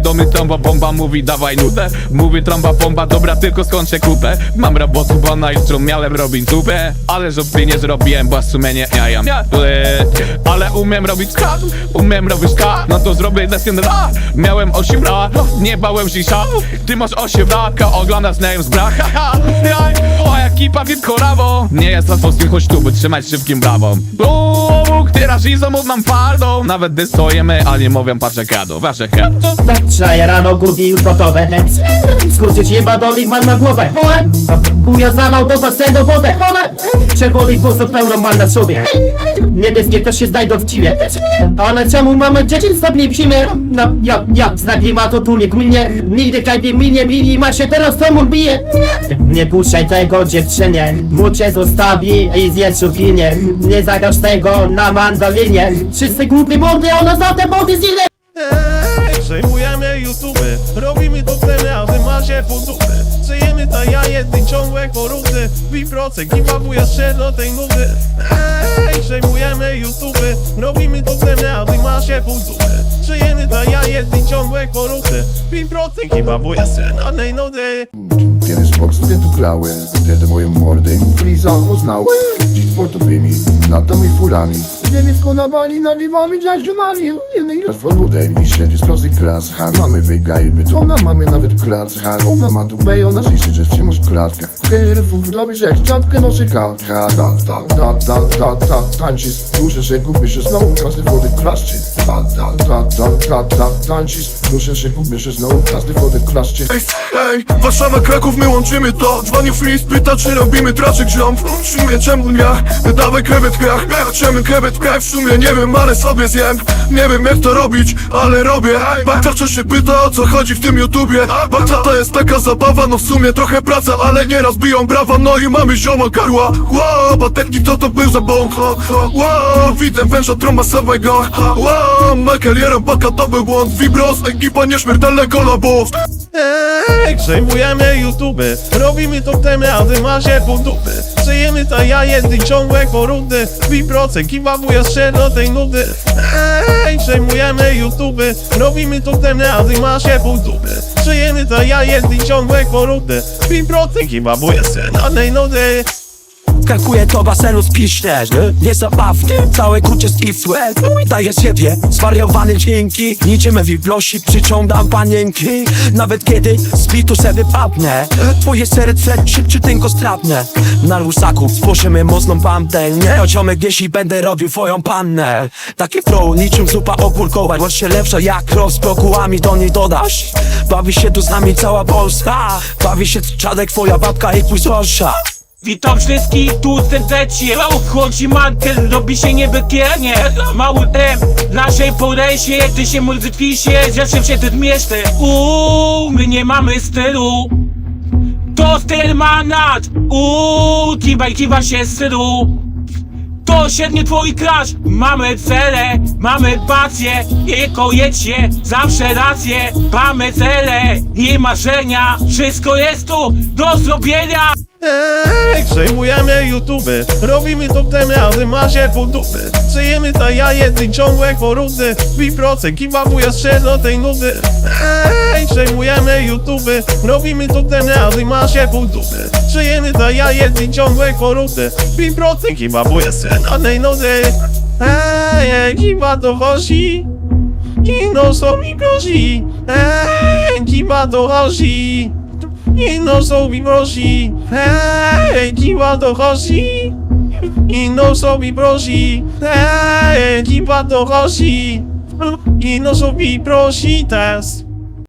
do mnie trąba bomba Mówi dawaj nudę Mówi trąba bomba Dobra tylko skończę kupę? Mam robotę bo na jutro miałem robić zupę Ale żopy nie zrobiłem Bo sumienie ja jam Ale umiem robić ska Umiem robić ska No to zrobię deskę na Miałem 8 lat Nie bałem się Ty masz 8 lat Oglądasz nejem z bracha. Ha, jaj. O ekipa wielkorawo Nie jest łatwo z tym choć tu by trzymać szybkim brawą. Uuu, teraz i zamów nam fardą. Nawet dystojemy, a nie mówią patrzę kado Wasze kado Wczoraj rano górki już gotowe Skurczyć jeba dolik mam na głowę. Buja zawał do basenu wodę. Czerwony sposób pełną mam na sobie. Niebieskie też się znajdą w ciwie. Ale czemu mamy dzieciństwa nie psimy No jak znak nie ma to tu nie gminie Nigdy kaj minie mini ma się teraz to mu bije. Nie puszczaj tego dziewczynie. Mu zostawi i zje cukinie Nie zagasz tego na mandolinie. Wszyscy głupie mordy, ona za te mody zile Przejmujemy YouTube, robimy to ceny, a wy macie po dupę Żyjemy ta ja jedny ciągłe porówny Wiprocek, giveaway strzel do tej nudy. Ej, Przejmujemy YouTube, robimy to ceny, a wy macie po dupę Żyjemy ta ja jedny ciągłe porówny Wiprocek, giveaway strzel do tej nudy. Kiedyś boks gdzie tu grały Wtedy moje mordy. Liza poznały Dziś portowymi Latami furami. Dziewicko na bani Naliwami dziadziunami Jednej raz wodę I śledzi z prostych klas. Ha, mamy wygajby To ona mamy nawet klas. Ha, ona ma tu bej Ona zliczy, że się masz klatka Kierów robisz jak czapkę nosi Ha, ta, ta, ta, ta, ta, ta Tańczysz Duszę się gubisz się znowu Każdy wody klaszczy. Ta, ta, ta, ta, ta, ta Tańczysz Się gubisz się znowu Każdy wody klaszczy Ej, ej, Warszawa, Kraków, my łączymy to. Dzwoni freeze, pyta czy robimy traczyk jump W sumie czemu nie? Dawaj krewet w krach Czemu krewet w sumie nie wiem, ale sobie zjem. Nie wiem jak to robić, ale robię. Babcia się pyta o co chodzi w tym YouTubie. Babcia to jest taka zabawa, no w sumie trochę praca Ale nieraz biją brawa, no i mamy zioma karła. Wow, baterki to to był za bąk Wow, widzę węża trąbasowego Wow, Michael Jerobaka to był błąd Vibros, ekipa nieśmiertelne kolabos Ej, Przejmujemy YouTube, robimy to temy, a wy macie po dupy Żyjemy ta ja jedny ciągłe porówny. Wiprocek, giveaway strzel do tej nudy. Ej, Przejmujemy YouTube, robimy to temy, a wy macie po dupy Żyjemy ta ja jedny ciągłe porówny. Wiprocek, giveaway strzel do tej nudy Skakuje do basenu spiśniesz Nie? Zabawki, całe kucie spisłe Daję siebie, zwariowany dzięki. Niczym wiblosi przyciągam panienki. Nawet kiedy z bitu se wypadnę Twoje serce szybciutynko strapnę. Na lusaku spłoszymy mocną bandę Nie? Ociomek jeśli będę robił twoją pannę. Taki flow niczym zupa ogórkowa się lepsza jak roz brokułami do niej dodasz. Bawi się tu z nami cała Polska. Bawi się czadek twoja babka i twój sąsiad Witam wszystkich tu serdecznie. Wchodzi mantel, robi się niebezpiecznie. Mały M, naszej podejście Gdy się muzyki się, zawsze przed miestem Uuu, my nie mamy stylu. To styl manat Uuu, kiwaj, kiwa się stylu to średnie twój crash Mamy cele, mamy pasję. Jego jedźcie, zawsze rację. Mamy cele i marzenia. Wszystko jest tu do zrobienia Ej, Przejmujemy YouTube, robimy to temy, a wy macie po dupy Żyjemy ta ja jedny ciągłe porówny Wiprocek, giveaway strzel do tej nudy. Ej, Przejmujemy YouTube, robimy to temy, a wy macie po dupy Żyjemy ta ja jedny ciągłe porówny Wiprocek, giveaway strzel do tej nudy. Ej, giwa to chodzi Kino są mi prosi Ej, giwa to chodzi Ino są mi prosi Ej, giwa to chodzi Ino są mi prosi Ej, giwa to chodzi Ino są mi prosi teraz